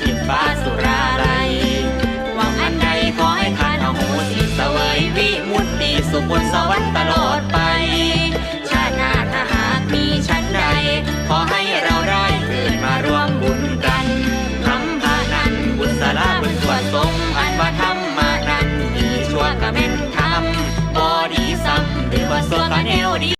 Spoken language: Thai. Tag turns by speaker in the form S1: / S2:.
S1: ทิศฟ้าสุราลัยหวังอันใดขอให้ทานเอาหูสิเสวยวิมุตติสุขบนสวรรค์ตลอดไป ชาติหน้าถ้าหากมีชั้นใด ขอให้เราได้เกิดมาร่วมบุญกันทำพานันบุญสาราบุญส่วนสมงอันว่าทำมานันดีชั่วกะเม่นทำบอดีซ้ำหรือว่าสววกะแนวดี